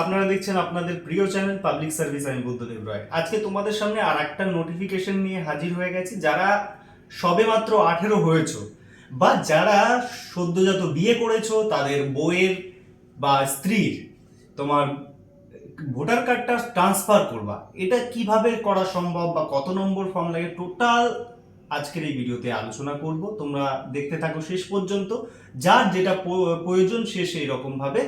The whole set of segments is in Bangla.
আপনারা দেখছেন আপনাদের প্রিয় চ্যানেল পাবলিক সার্ভিস, আমি বুদ্ধদেব রায়। আজকে তোমাদের সামনে আর একটা নোটিফিকেশন নিয়ে হাজির হয়ে গেছি। যারা সবেমাত্র আঠেরো হয়েছ বা যারা সদ্যজাত বিয়ে করেছ, তাদের বইয়ের বা স্ত্রীর তোমার ভোটার কার্ডটা ট্রান্সফার করবা। এটা কীভাবে করা সম্ভব বা কত নম্বর ফর্ম লাগে টোটাল আজকের এই ভিডিওতে আলোচনা করব। তোমরা দেখতে থাকো শেষ পর্যন্ত। যার যেটা প্রয়োজন সে সেই রকমভাবে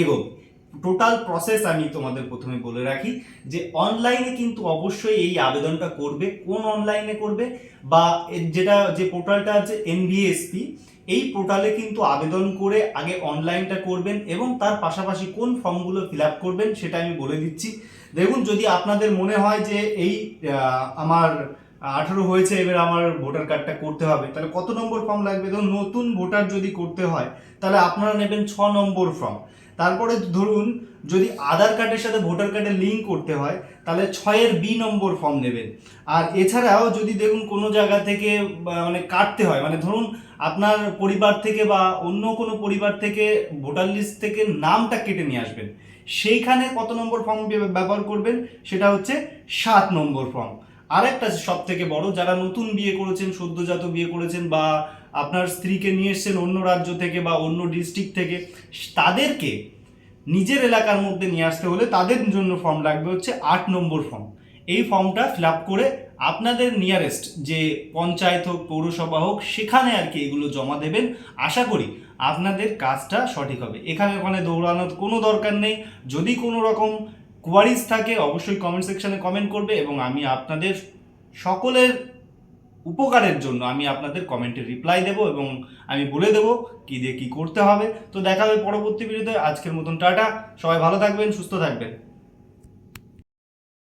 এগোবে। টোটাল প্রসেস আমি তোমাদের প্রথমে বলে রাখি যে অনলাইনে কিন্তু অবশ্যই এই আবেদনটা করবে। কোন অনলাইনে করবে? বা যেটা যে পোর্টালটা আছে এনভিএসপি এই পোর্টালে কিন্তু আবেদন করে আগে অনলাইনটা করবেন এবং তার পাশাপাশি কোন ফর্মগুলো ফিল আপ করবেন সেটা আমি বলে দিচ্ছি। দেখুন, যদি আপনাদের মনে হয় যে এই আমার আঠেরো হয়েছে, এবার আমার ভোটার কার্ডটা করতে হবে। তাহলে কত নম্বর ফর্ম লাগবে? ধরুন নতুন ভোটার যদি করতে হয়, তাহলে আপনারা নেবেন ছ নম্বর ফর্ম তারপরে ধরুন যদি আধার কার্ডের সাথে ভোটার কার্ডের লিঙ্ক করতে হয়, তাহলে ছয়ের বি নম্বর ফর্ম নেবেন। আর এছাড়াও যদি দেখুন কোনো জায়গা থেকে মানে কাটতে হয় মানে ধরুন আপনার পরিবার থেকে বা অন্য কোনো পরিবার থেকে ভোটার লিস্ট থেকে নামটা কেটে নিয়ে আসবেন। সেইখানে কত নম্বর ফর্ম ব্যবহার করবেন? সেটা হচ্ছে সাত নম্বর ফর্ম আরেকটা সব থেকে বড়, যারা নতুন বিয়ে করেছেন, সদ্যজাত বিয়ে করেছেন বা আপনার স্ত্রীকে নিয়ে এসছেন অন্য রাজ্য থেকে বা অন্য ডিস্ট্রিক্ট থেকে, তাদেরকে নিজের এলাকার মধ্যে নিয়ে আসতে হলে তাদের জন্য ফর্ম লাগবে হচ্ছে আট নম্বর ফর্ম এই ফর্মটা ফিল আপ করে আপনাদের নিয়ারেস্ট যে পঞ্চায়েত হোক, পৌরসভা হোক, সেখানে আর কি এগুলো জমা দেবেন। আশা করি আপনাদের কাজটা সঠিক হবে। এখানে ওখানে দৌড়ানোর কোনো দরকার নেই। যদি কোনো রকম কোয়ারিজ থাকে, অবশ্যই কমেন্ট সেকশনে কমেন্ট করবে এবং আমি আপনাদের সকলের উপকারের জন্য আমি আপনাদের কমেন্টে রিপ্লাই দেব এবং আমি বলে দেব কি দিয়ে কী করতে হবে। তো দেখা হবে পরবর্তী ভিডিওতে আজকের মতন টাটা। সবাই ভালো থাকবেন, সুস্থ থাকবেন।